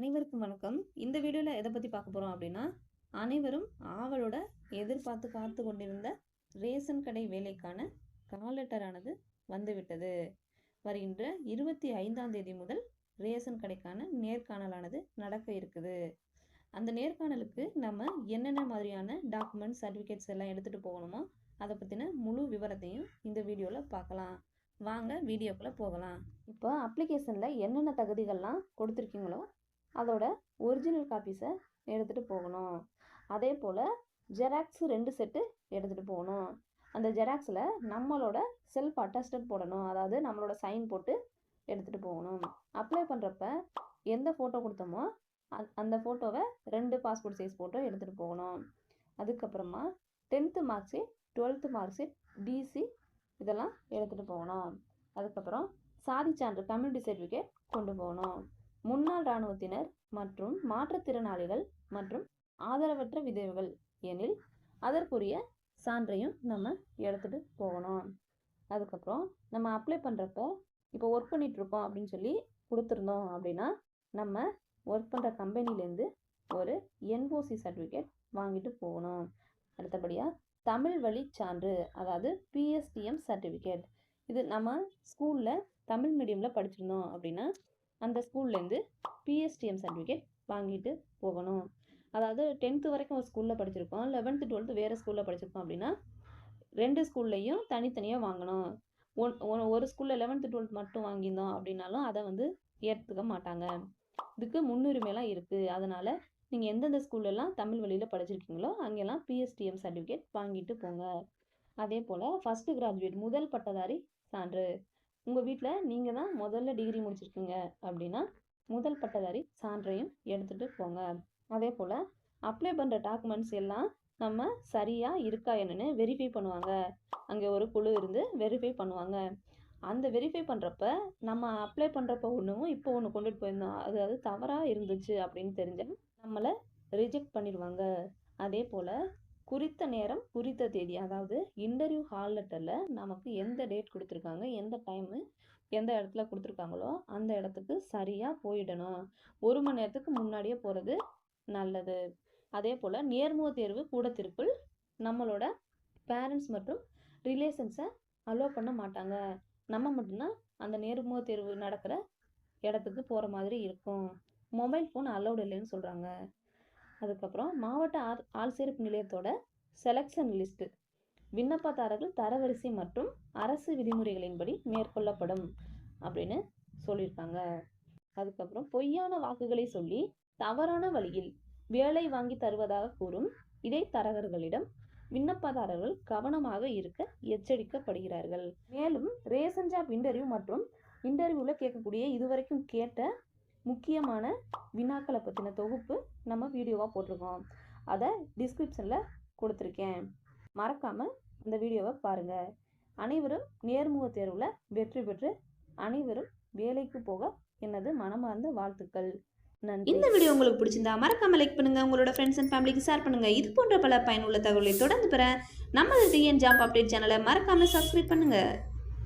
அனைவருக்கும் வணக்கம். இந்த வீடியோவில் எதை பற்றி பார்க்க போகிறோம் அப்படின்னா அனைவரும் ஆவலோட எதிர்பார்த்து காத்து கொண்டிருந்த ரேஷன் கடை வேலைக்கான கால் லெட்டரானது வந்துவிட்டது. வருகின்ற இருபத்தி ஐந்தாம் தேதி முதல் ரேஷன் கடைக்கான நேர்காணலானது நடக்க இருக்குது. அந்த நேர்காணலுக்கு நம்ம என்னென்ன மாதிரியான டாக்குமெண்ட்ஸ் சர்டிஃபிகேட்ஸ் எல்லாம் எடுத்துகிட்டு போகணுமோ அதை பற்றின முழு விவரத்தையும் இந்த வீடியோவில் பார்க்கலாம். வாங்க வீடியோக்குள்ளே போகலாம். இப்போ அப்ளிகேஷனில் என்னென்ன தகுதிகள்லாம் கொடுத்துருக்கீங்களோ அதோட ஒரிஜினல் காப்பீஸை எடுத்துகிட்டு போகணும். அதே போல் ஜெராக்ஸ் ரெண்டு செட்டு எடுத்துகிட்டு போகணும். அந்த ஜெராக்ஸில் நம்மளோட செல்ஃப் அட்டஸ்டட் போடணும். அதாவது நம்மளோட சைன் போட்டு எடுத்துகிட்டு போகணும். அப்ளை பண்ணுறப்ப எந்த ஃபோட்டோ கொடுத்தோமோ அந் அந்த ஃபோட்டோவை ரெண்டு பாஸ்போர்ட் சைஸ் ஃபோட்டோ எடுத்துகிட்டு போகணும். அதுக்கப்புறமா tenth mark sheet twelfth mark sheet TC இதெல்லாம் எடுத்துகிட்டு போகணும். அதுக்கப்புறம் சாதி சான்று கம்யூனிட்டி சர்டிஃபிகேட் கொண்டு போகணும். முன்னாள் இராணுவத்தினர் மற்றும் மாற்றுத்திறனாளிகள் மற்றும் ஆதரவற்ற விதவைகள் எனில் அதற்குரிய சான்றையும் நம்ம எடுத்துகிட்டு போகணும். அதுக்கப்புறம் நம்ம அப்ளை பண்ணுறப்ப இப்போ ஒர்க் பண்ணிகிட்ருக்கோம் அப்படின்னு சொல்லி கொடுத்துருந்தோம் அப்படின்னா நம்ம ஒர்க் பண்ணுற கம்பெனிலேருந்து ஒரு என்ஓசி சர்டிஃபிகேட் வாங்கிட்டு போகணும். அடுத்தபடியாக தமிழ் வழி சான்று அதாவது பிஎஸ்டிஎம் சர்டிஃபிகேட் இது நம்ம ஸ்கூலில் தமிழ் மீடியமில் படிச்சிருந்தோம் அப்படின்னா அந்த ஸ்கூல்லேருந்து பிஎஸ்டிஎம் சர்டிஃபிகேட் வாங்கிட்டு போகணும். அதாவது டென்த்து வரைக்கும் ஒரு ஸ்கூலில் படிச்சிருக்கோம் லெவன்த்து டுவெல்த்து வேறு ஸ்கூலில் படிச்சிருக்கோம் அப்படின்னா ரெண்டு ஸ்கூல்லையும் தனித்தனியாக வாங்கணும். ஒன் ஒ- ஒரு ஸ்கூலில் லெவன்த்து டுவெல்த் மட்டும் வாங்கியிருந்தோம் அப்படின்னாலும் அதை வந்து ஏற்றுக்க மாட்டாங்க. இதுக்கு முன்னுரிமைலாம் இருக்குது அதனால் நீங்கள் எந்தெந்த ஸ்கூல்லலாம் தமிழ் வழியில் படிச்சிருக்கீங்களோ அங்கெல்லாம் பிஎஸ்டிஎம் சர்டிஃபிகேட் வாங்கிட்டு போங்க. அதே போல் ஃபஸ்ட்டு கிராஜுவேட் முதல் பட்டதாரி சான்று. உங்கள் வீட்டில் நீங்கள் தான் முதல்ல டிகிரி முடிச்சிருக்கீங்க அப்படின்னா முதல் பட்டதாரி சான்றையும் எடுத்துகிட்டு போங்க. அதே போல் அப்ளை பண்ணுற டாக்குமெண்ட்ஸ் எல்லாம் நம்ம சரியாக இருக்கா என்னன்னு வெரிஃபை பண்ணுவாங்க. அங்கே ஒரு குழு இருந்து வெரிஃபை பண்ணுவாங்க. அந்த வெரிஃபை பண்ணுறப்ப நம்ம அப்ளை பண்ணுறப்ப ஒன்றும் இப்போ ஒன்று கொண்டுட்டு போயிருந்தோம். அது அது தவறாக இருந்துச்சு அப்படின்னு தெரிஞ்சால் நம்மளை ரிஜெக்ட் பண்ணிடுவாங்க. அதே போல் குறித்த நேரம் குறித்த தேதி. அதாவது இன்டர்வியூ ஹால் லெட்டரில் நமக்கு எந்த டேட் கொடுத்துருக்காங்க எந்த டைமு எந்த இடத்துல கொடுத்துருக்காங்களோ அந்த இடத்துக்கு சரியாக போயிடணும். ஒரு மணி நேரத்துக்கு முன்னாடியே போகிறது நல்லது. அதே போல் நேர்முக தேர்வு கூடத்திற்குள் நம்மளோட பேரண்ட்ஸ் மற்றும் ரிலேஷன்ஸை அலோவ் பண்ண மாட்டாங்க. நம்ம மட்டும்தான் அந்த நேர்முக தேர்வு நடக்கிற இடத்துக்கு போகிற மாதிரி இருக்கும். மொபைல் ஃபோன் அலௌட் இல்லைன்னு சொல்கிறாங்க அதுக்கப்புறம் மாவட்ட ஆள் ஆள்சேர்ப்பு நிலையத்தோட செலெக்ஷன் லிஸ்ட்டு விண்ணப்பதாரர்கள் தரவரிசை மற்றும் அரசு விதிமுறைகளின்படி மேற்கொள்ளப்படும் அப்படின்னு சொல்லியிருக்காங்க. அதுக்கப்புறம் பொய்யான வாக்குகளை சொல்லி தவறான வழியில் வேலை வாங்கி தருவதாக கூறும் இடைத்தரகர்களிடம் விண்ணப்பதாரர்கள் கவனமாக இருக்க எச்சரிக்கப்படுகிறார்கள். மேலும் ரேசன் ஜாப் இன்டர்வியூ மற்றும் இன்டர்வியூவில் கேட்கக்கூடிய இதுவரைக்கும் கேட்ட முக்கியமான வினாக்களை பற்றின தொகுப்பு நம்ம வீடியோவாக போட்டிருக்கோம். அதை டிஸ்கிரிப்ஷனில் கொடுத்துருக்கேன். மறக்காமல் அந்த வீடியோவை பாருங்கள் அனைவரும் நேர்முக தேர்வில் வெற்றி பெற்று அனைவரும் வேலைக்கு போக எனது மனமார்ந்த வாழ்த்துக்கள். நன்றி. இந்த வீடியோ உங்களுக்கு பிடிச்சிருந்தா மறக்காம லைக் பண்ணுங்க. உங்களோட ஃப்ரெண்ட்ஸ் அண்ட் ஃபேமிலிக்கு ஷேர் பண்ணுங்க. இது போன்ற பல பயனுள்ள தகவலை தொடர்ந்து பெற நமது டிஎன் ஜாப் அப்டேட் சேனலை மறக்காம சப்ஸ்கிரைப் பண்ணுங்க.